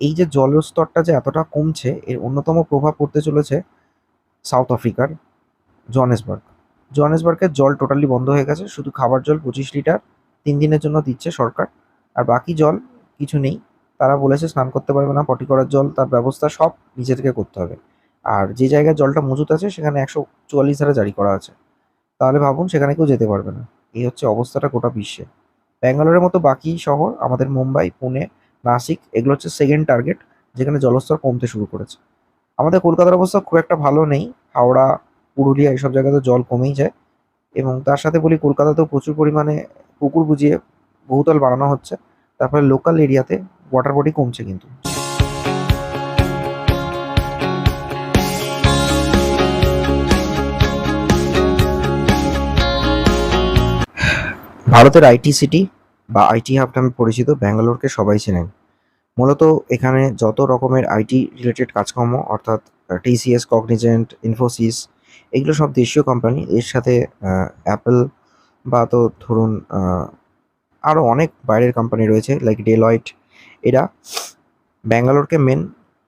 এই যে জলের স্তরটা যে এতটা কমছে, এর অন্যতম প্রভাব পড়তে চলেছে সাউথ আফ্রিকার জোহানেসবার্গ জনেসবার্গের জল টোটালি বন্ধ হয়ে গেছে, শুধু খাবার জল পঁচিশ লিটার তিন দিনের জন্য দিচ্ছে সরকার। আর বাকি জল কিছু নেই, তারা বলেছে স্নান করতে পারবে না, পটি করার জল, তার ব্যবস্থা সব নিজে থেকে করতে হবে। আর যে জায়গায় জলটা মজুত আছে, সেখানে একশো চুয়াল্লিশ ধারা জারি করা আছে। তাহলে ভাবুন, সেখানে কেউ যেতে পারবে না। এই হচ্ছে অবস্থাটা গোটা বিশ্বে। ব্যাঙ্গালোরের মতো বাকি শহর, আমাদের মুম্বাই, পুনে নাসিক, এগুলো হচ্ছে সেকেন্ড টার্গেট যেখানে জলস্তর কমতে শুরু করেছে। আমাদের কলকাতার অবস্থা খুব একটা ভালো নেই। হাওড়া, পুরুলিয়া এইসব জায়গাতে জল কমেই যায়। এবং তার সাথে বলি, কলকাতাতেও প্রচুর পরিমাণে পুকুর বুঝিয়ে বহুতল বানানো হচ্ছে। তারপরে লোকাল এরিয়াতে ওয়াটার বডি কমছে কিন্তু। ভারতের আইটি সিটি বা আইটি হাব নামে পরিচিত, ব্যাঙ্গালোরকে সবাই চেনেন। মূলত এখানে যত রকমের আইটি রিলেটেড কাজকর্ম, অর্থাৎ টিসিএস কগনিজেন্ট ইনফোসিস এগুলো সব দেশীয় কোম্পানি এর সাথে অ্যাপেল বা তো ধরুন আরও অনেক বাইরের কোম্পানি রয়েছে লাইক ডেলয়েট এরা ব্যাঙ্গালোরকে মেন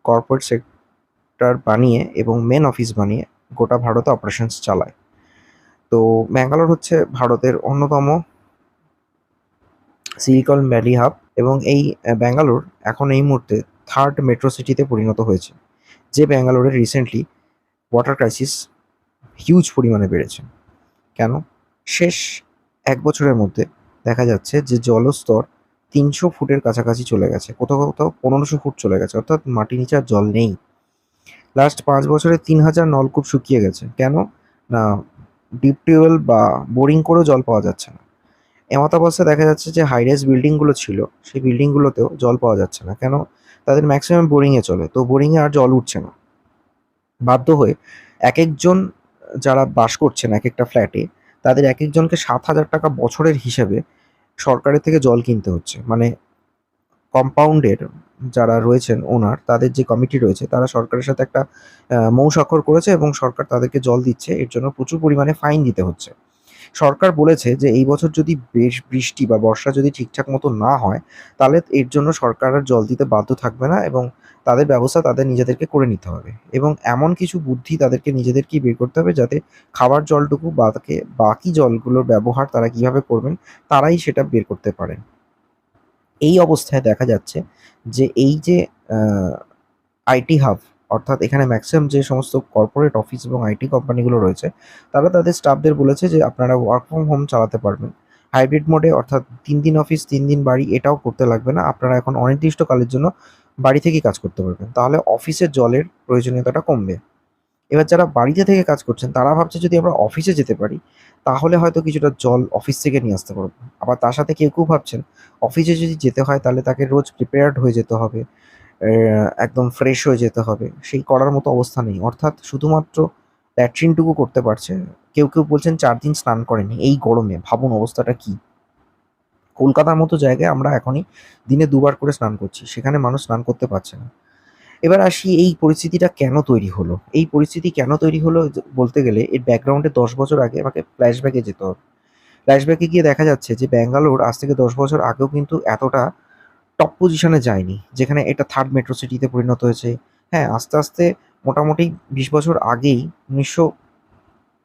কর্পোরেট সেক্টর বানিয়ে এবং মেন অফিস বানিয়ে গোটা ভারতে অপারেশনস চালায়। তো ব্যাঙ্গালোর হচ্ছে ভারতের অন্যতম সিলিকন ভ্যালি হাব এবং এই ব্যাঙ্গালোর এখন এই মুহূর্তে থার্ড মেট্রো সিটিতে পরিণত হয়েছে, যে ব্যাঙ্গালোরে রিসেন্টলি ওয়াটার ক্রাইসিস হিউজ পরিমাণে বেড়েছে। কেন? শেষ এক বছরের মধ্যে দেখা যাচ্ছে যে জলস্তর তিনশো ফুটের কাছাকাছি চলে গেছে, কোথাও কোথাও পনেরোশো ফুট চলে গেছে, অর্থাৎ মাটি নিচে আর জল নেই। লাস্ট পাঁচ বছরে তিন হাজার নলকূপ শুকিয়ে গেছে, কেন? না ডিপ টিউবওয়েল বা বোরিং করেও জল পাওয়া যাচ্ছে না। এমত অবস্থায় দেখা যাচ্ছে যে হাইরাইজ বিল্ডিংগুলো ছিল, সেই বিল্ডিংগুলোতেও জল পাওয়া যাচ্ছে না। কেন? তাদের ম্যাক্সিমাম বোরিংয়ে চলে, তো বোরিংয়ে আর জল উঠছে না। বাধ্য হয়ে এক একজন যারা বাস করছেন এক একটা ফ্ল্যাটে তাদের এক একজনকে সাত হাজার টাকা বছরের হিসেবে সরকারের থেকে জল কিনতে হচ্ছে। মানে কম্পাউন্ডের যারা রয়েছেন ওনার তাদের যে কমিটি রয়েছে, তারা সরকারের সাথে একটা মৌ স্বাক্ষর করেছে এবং সরকার তাদেরকে জল দিচ্ছে। এর জন্য প্রচুর পরিমাণে ফাইন দিতে হচ্ছে। সরকার বলেছে যে এই বছর যদি বেশ বৃষ্টি বা বর্ষা যদি ঠিকঠাক মতো না হয়, তাহলে এর জন্য সরকার আর জল দিতে বাধ্য থাকবে না এবং তাদের ব্যবস্থা তাদের নিজেদেরকে করে নিতে হবে। এবং এমন কিছু বুদ্ধি তাদেরকে নিজেদেরকেই বের করতে হবে যাতে খাবার জলটুকু বাকে বাকি জলগুলোর ব্যবহার তারা কীভাবে করবেন, তারাই সেটা বের করতে পারেন এই অবস্থায় দেখা যাচ্ছে যে এই যে আইটি হাব অর্থাৎ এখানে ম্যাক্সিমাম যে সমস্ত কর্পোরেট অফিস এবং আইটি কোম্পানিগুলো রয়েছে, তারা তাদের স্টাফদের বলেছে যে আপনারা ওয়ার্ক ফ্রম হোম চালাতে পারবেন। হাইব্রিড মোডে অর্থাৎ তিন দিন অফিস তিন দিন বাড়ি এটাও করতে লাগবে না। আপনারা এখন অনির্দিষ্টকালের জন্য বাড়ি থেকেই কাজ করতে পারবেন। তাহলে অফিসের জলের প্রয়োজনীয়তাটা কমবে। এবার যারা বাড়িতে থেকে কাজ করছেন, তারা ভাবছে যদি আমরা অফিসে যেতে পারি, তাহলে হয়তো কিছুটা জল অফিস থেকে নিয়ে আসতে পারব। আবার তার সাথে কেউ কেউ ভাবছেন অফিসে যদি যেতে হয়, তাহলে তাকে রোজ প্রিপেয়ার্ড হয়ে যেতে হবে। একদম ফ্রেশ হয়ে যেতে হবে। সেই করার মতো অবস্থা নেই। অর্থাৎ শুধুমাত্র ল্যাট্রিনটুকু করতে পারছে। কেউ কেউ বলছেন চার দিন স্নান করেনি। এই গরমে ভাবুন অবস্থাটা কি? কলকাতার মতো জায়গায় আমরা এখনই দিনে দুবার করে স্নান করছি। সেখানে মানুষ স্নান করতে পারছে না। এবার আসি, এই পরিস্থিতিটা কেন তৈরি হলো? এই পরিস্থিতি কেন তৈরি হলো বলতে গেলে এর ব্যাকগ্রাউন্ডে দশ বছর আগে আমাকে ফ্ল্যাশব্যাকে যেতে হবে। ফ্ল্যাশব্যাকে গিয়ে দেখা যাচ্ছে যে ব্যাঙ্গালোর আজ থেকে দশ বছর আগেও কিন্তু এতটা টপ পজিশনে যায়নি, যেখানে এটা থার্ড মেট্রো সিটিতে পরিণত হয়েছে। হ্যাঁ আস্তে আস্তে মোটামুটি বিশ বছর আগেই উনিশশো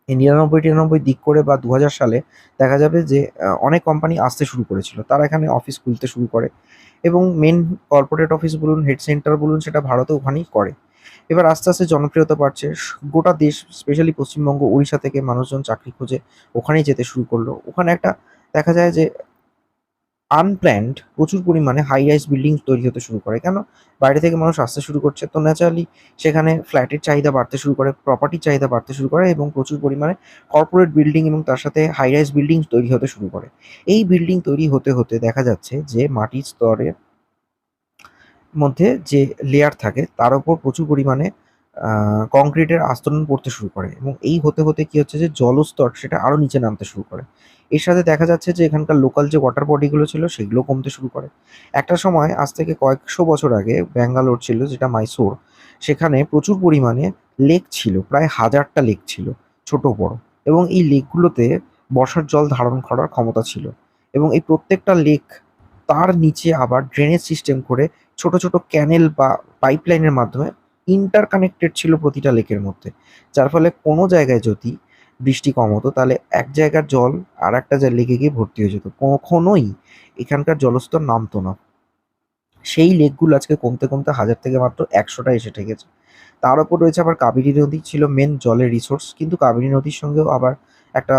নিরানব্বই টিরানব্বই দিক করে বা দু হাজার সালে দেখা যাবে যে অনেক কোম্পানি আসতে শুরু করেছিল। তারা এখানে অফিস খুলতে শুরু করে এবং মেন কর্পোরেট অফিস বলুন হেড সেন্টার বলুন, সেটা ভারতে ওখানেই করে। এবার আস্তে আস্তে জনপ্রিয়তা বাড়ছে। গোটা দেশ স্পেশালি পশ্চিমবঙ্গ উড়িষ্যা থেকে মানুষজন চাকরি খুঁজে ওখানেই যেতে শুরু করল। ওখানে একটা দেখা যায় যে আনপ্ল্যান্ড প্রচুর পরিমাণে হাই রাইজ বিল্ডিং তৈরি হতে শুরু করে। কেন? বাইরে থেকে মানুষ আসতে শুরু করছে। তো ন্যাচারালি সেখানে ফ্ল্যাটের চাহিদা বাড়তে শুরু করে প্রপার্টির চাহিদা বাড়তে শুরু করে এবং প্রচুর পরিমাণে কর্পোরেট বিল্ডিং এবং তার সাথে হাই রাইজ বিল্ডিং তৈরি হতে শুরু করে। এই বিল্ডিং তৈরি হতে হতে দেখা যাচ্ছে যে মাটির স্তরের মধ্যে যে লেয়ার থাকে, তার উপর প্রচুর পরিমাণে কংক্রিটের আস্তরণ পড়তে শুরু করে এবং এই হতে হতে কি হচ্ছে যে জলস্তর সেটা আরও নিচে নামতে শুরু করে। এর সাথে দেখা যাচ্ছে যে এখানকার লোকাল যে ওয়াটার বডিগুলো ছিল সেগুলো কমতে শুরু করে। একটা সময় আজ থেকে কয়েকশো বছর আগে ব্যাঙ্গালোর ছিল, যেটা মাইসোর সেখানে প্রচুর পরিমাণে লেক ছিল, প্রায় হাজারটা লেক ছিল, ছোট বড়। এবং এই লেকগুলোতে বর্ষার জল ধারণ করার ক্ষমতা ছিল এবং এই প্রত্যেকটা লেক তার নিচে আবার ড্রেনেজ সিস্টেম করে ছোট ছোট ক্যানেল বা পাইপলাইনের মাধ্যমে ইন্টার কানেক্টেড ছিল প্রতিটা লেকের মধ্যে। যার ফলে কোনো জায়গায় যদি বৃষ্টি কম হতো, তাহলে এক জায়গার জল আর একটা জায়গায় লেগে গিয়ে ভর্তি হয়ে যেত। কখনোই এখানকার জলস্তর নামতো না। সেই লেকগুলো আজকে কমতে কমতে হাজার থেকে মাত্র একশোটা এসে ঠেকেছে। তার উপর রয়েছে আবার কাবেরী নদী, ছিল মেন জলের রিসোর্স কিন্তু কাবেরী নদীর সঙ্গেও আবার একটা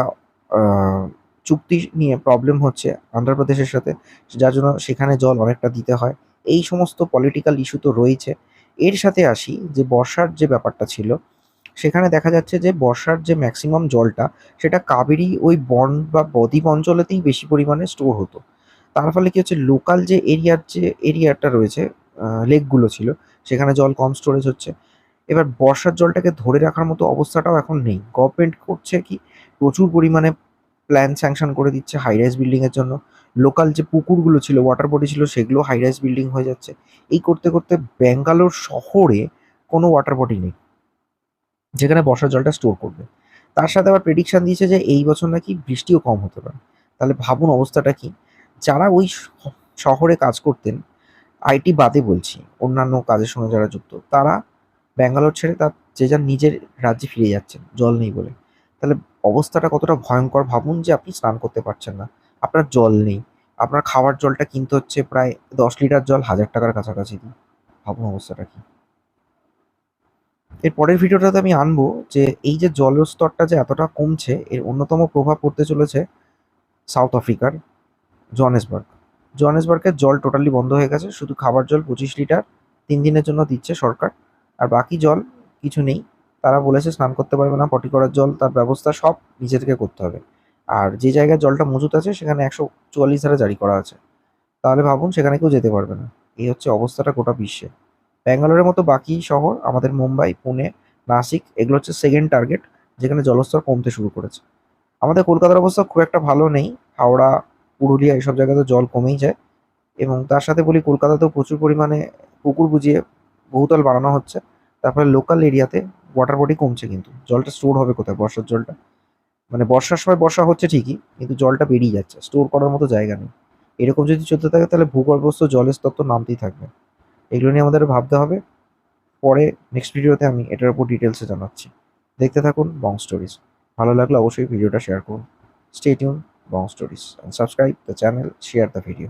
চুক্তি নিয়ে প্রবলেম হচ্ছে অন্ধ্রপ্রদেশের সাথে, যার জন্য সেখানে জল অনেকটা দিতে হয়। এই সমস্ত পলিটিক্যাল ইস্যু তো রয়েছে। এর সাথে আসি যে বর্ষার যে ব্যাপারটা ছিল, সেখানে দেখা যাচ্ছে যে বর্ষার যে ম্যাক্সিমাম জলটা, সেটা কাবেরী ওই বন বা বদ্বীপ অঞ্চলেতেই বেশি পরিমাণে স্টোর হতো। তার ফলে কি হচ্ছে লোকাল যে এরিয়ার যে এরিয়াটা রয়েছে লেকগুলো ছিল, সেখানে জল কম স্টোরেজ হচ্ছে। এবার বর্ষার জলটাকে ধরে রাখার মতো অবস্থাটাও এখন নেই। গভর্নমেন্ট করছে কি, প্রচুর পরিমাণে প্ল্যান স্যাংশন করে দিচ্ছে হাই রাইজ বিল্ডিংয়ের জন্য। লোকাল যে পুকুরগুলো ছিল ওয়াটার বডি ছিল, সেগুলো হাই রাইজ বিল্ডিং হয়ে যাচ্ছে। এই করতে করতে ব্যাঙ্গালোর শহরে কোনো ওয়াটার বডি নেই, যেখানে বর্ষার জলটা স্টোর করবে। তার সাথে আবার প্রেডিকশন দিয়েছে যে এই বছর নাকি বৃষ্টিও কম হতে পারে। তাহলে ভাবুন অবস্থাটা কি? যারা ওই শহরে কাজ করতেন আইটি বাদে বলছি, অন্যান্য কাজের সঙ্গে যারা যুক্ত, তারা ব্যাঙ্গালোর ছেড়ে তার যে যার নিজের রাজ্যে ফিরে যাচ্ছেন, জল নেই বলে। তাহলে অবস্থাটা কতটা ভয়ঙ্কর ভাবুন যে আপনি স্নান করতে পারছেন না। আপনার জল নেই। আপনার খাওয়ার জলটা কিনতে হচ্ছে প্রায় দশ লিটার জল হাজার টাকার কাছাকাছি দিয়ে। ভাবুন অবস্থাটা কি? এর পরের ভিডিওটাতে আমি আনব যে এই যে জলস্তরটা যে এতটা কমছে, এর অন্যতম প্রভাব পড়তে চলেছে সাউথ আফ্রিকার জনেসবার্গ জোহানেসবার্গের জল টোটালি বন্ধ হয়ে গেছে। শুধু খাবার জল পঁচিশ লিটার তিন দিনের জন্য দিচ্ছে সরকার। আর বাকি জল কিছু নেই। তারা বলেছে স্নান করতে পারবে না, পটি করার জল, তার ব্যবস্থা সব নিজে থেকে করতে হবে। আর যে জায়গায় জলটা মজুত আছে, সেখানে একশো চুয়াল্লিশ ধারা জারি করা আছে। তাহলে ভাবুন, সেখানে কেউ যেতে পারবে না। এই হচ্ছে অবস্থাটা গোটা বিশ্বে। ব্যাঙ্গালোরের মতো বাকি শহর, আমাদের মুম্বাই, পুনে, নাসিক, এগুলো হচ্ছে সেকেন্ড টার্গেট যেখানে জলস্তর কমতে শুরু করেছে। আমাদের কলকাতার অবস্থা খুব একটা ভালো নেই। হাওড়া, পুরুলিয়া, এইসব জায়গাতে জল কমেই যায়। এবং তার সাথে বলি, কলকাতাতেও প্রচুর পরিমাণে পুকুর বুঝিয়ে বহুতল বানানো হচ্ছে। তারপরে লোকাল এরিয়াতে ওয়াটার বডি কমছে কিন্তু। জলটা স্টোর হবে কোথায়? বর্ষার জলটা? মানে বর্ষার সময় বর্ষা হচ্ছে ঠিকই, কিন্তু জলটা বেরিয়ে যাচ্ছে। স্টোর করার মতো জায়গা নেই। এরকম যদি চলতে থাকে, তাহলে ভূগর্ভস্থ জলের স্তর তো নামতেই থাকবে। এগুলো নিয়ে আমাদের ভাবতে হবে। পরে নেক্সট ভিডিওতে আমি এটার উপর ডিটেলসে জানাচ্ছি। দেখতে থাকুন বং স্টোরিজ ভালো লাগলে অবশ্যই ভিডিওটা শেয়ার করুন। Stay tune Bong stories and subscribe the channel share the video